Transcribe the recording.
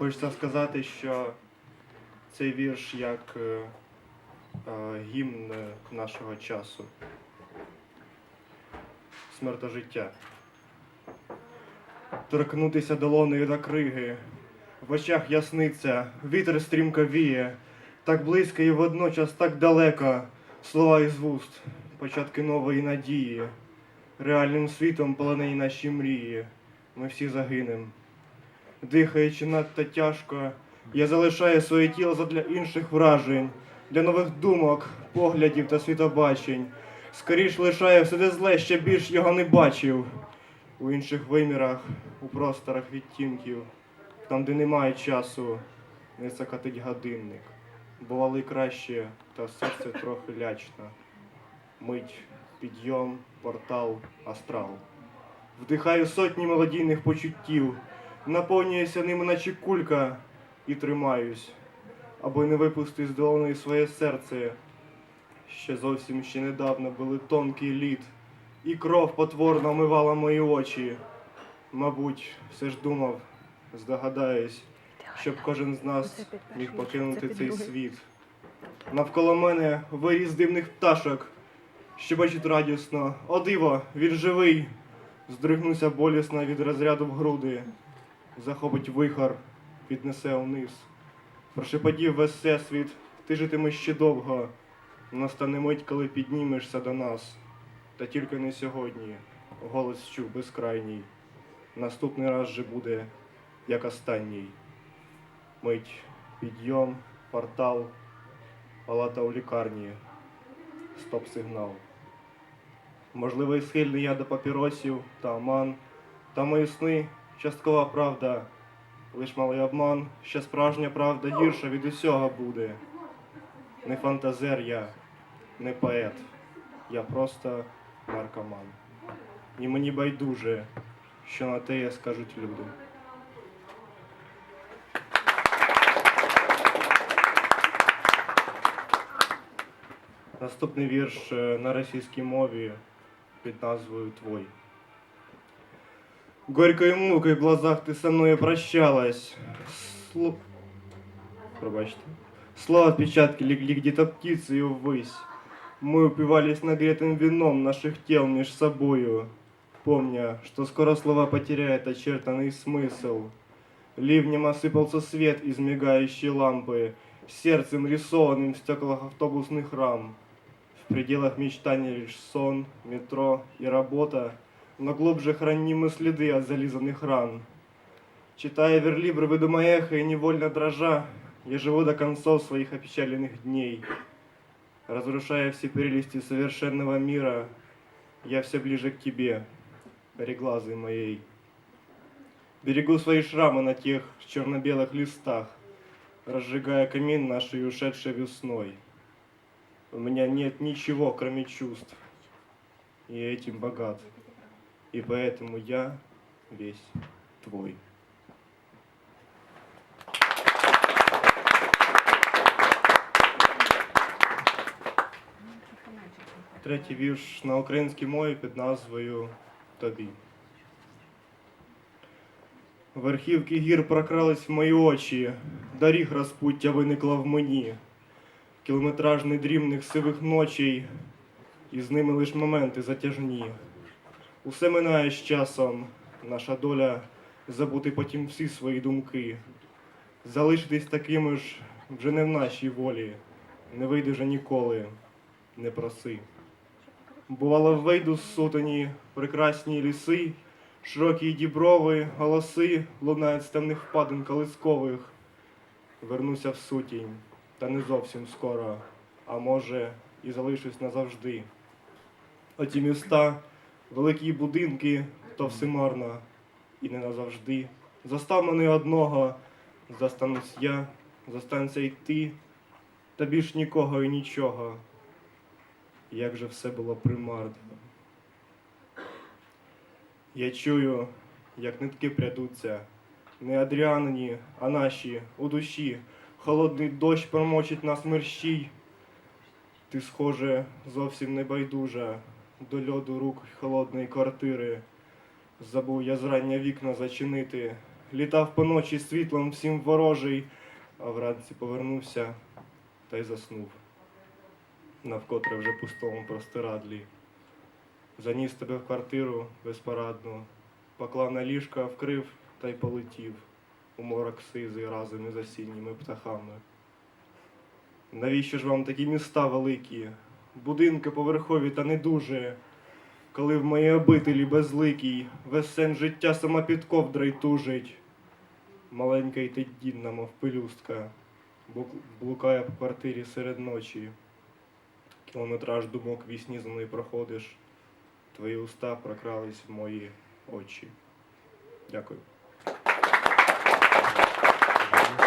Хочеться сказати, що цей вірш як е, е, гімн е, нашого часу. Смертожиття. Торкнутися долонею до криги, в очах ясниця, вітер стрімко віє, так близько і водночас так далеко, слова із вуст, початки нової надії, реальним світом полонені наші мрії, ми всі загинем. Дихаючи надто тяжко, я залишаю своє тіло задля інших вражень, для нових думок, поглядів та світобачень. Скоріш лишаю все те зле, ще більш його не бачив. У інших вимірах, у просторах відтінків, там, де немає часу, не закатить годинник. Бували краще, та серце трохи лячно. Мить, підйом, портал, астрал. Вдихаю сотні мелодійних почуттів, наповнююся ними, наче кулька, і тримаюсь, аби не випустити з долони своє серце. Ще зовсім ще недавно були тонкий лід, і кров потворно омивала мої очі. Мабуть, все ж думав, здогадаюсь, щоб кожен з нас міг покинути цей світ. Навколо мене виріс дивних пташок, що бачить радісно. О диво, він живий. Здригнуся болісно від розряду в груди. Захопить вихор, піднесе униз. Прошепотів весь всесвіт, ти житимеш ще довго. Настане мить, коли піднімешся до нас. Та тільки не сьогодні. Голос чув безкрайній. Наступний раз же буде, як останній. Мить, підйом, портал, палата у лікарні, стоп-сигнал. Можливо, схильний я до папіросів та оман, та мої сни часткова правда, лиш малий обман, ще справжня правда гірша від усього буде. Не фантазер я, не поет, я просто наркоман. І мені байдуже, що на те скажуть люди. Наступний вірш е, на російській мові під назвою Твой. Горькой мукой в глазах ты со мной прощалась. Сло... Пробачьте. Слова отпечатки легли где-то птицы ввысь. Мы упивались нагретым вином наших тел меж собою, помня, что скоро слова потеряют очертанный смысл. Ливнем осыпался свет из мигающей лампы, сердцем рисованным в стеклах автобусных рам. В пределах мечтаний лишь сон, метро и работа, но глубже хранимы следы от зализанных ран. Читая верлибры, выдумая эхо и невольно дрожа, я живу до концов своих опечаленных дней. Разрушая все прелести совершенного мира, я все ближе к тебе, кореглазой моей. Берегу свои шрамы на тех черно-белых листах, разжигая камин нашей ушедшей весной. У меня нет ничего, кроме чувств. И этим богат. И поэтому я весь твой. Третій вірш на українській мові під назвою Тобі. Верхівки гір прокрались в мої очі, доріг розпуття виникла в мені, кілометраж недрімних сивих ночей, і з ними лиш моменти затяжні. Усе минає з часом, наша доля забути потім всі свої думки. Залишитись такими ж вже не в нашій волі, не вийде вже ніколи, не проси. Бувало, вийду з сутені, прекрасні ліси, широкі діброви, голоси лунають з темних впадин колискових. Вернуся в сутінь, та не зовсім скоро, а може, і залишусь назавжди. Оті міста, великі будинки, то все марно і не назавжди. Застав мене одного, застанусь я, застанься й ти, та більш нікого і нічого. Як же все було примарно. Я чую, як нитки прядуться, не Адріанині, а наші у душі. Холодний дощ промочить нас мерщій. Ти, схоже, зовсім не байдужа до льоду рук холодної квартири. Забув я зрання вікна зачинити, літав по ночі світлом всім ворожий, а вранці повернувся та й заснув. Навкотре вже пустому простирадлі. Заніс тебе в квартиру безпорадну, поклав на ліжка, вкрив та й полетів у морок сизий разом із осінніми птахами. Навіщо ж вам такі міста великі, будинки поверхові та не дуже, коли в моїй обителі безликій весь сен життя сама під ковдрой тужить. Маленька й тендінна, мов пелюстка, блукає по квартирі серед ночі. Кілометраж думок вісні за мною проходиш, твої уста прокрались в мої очі. Дякую.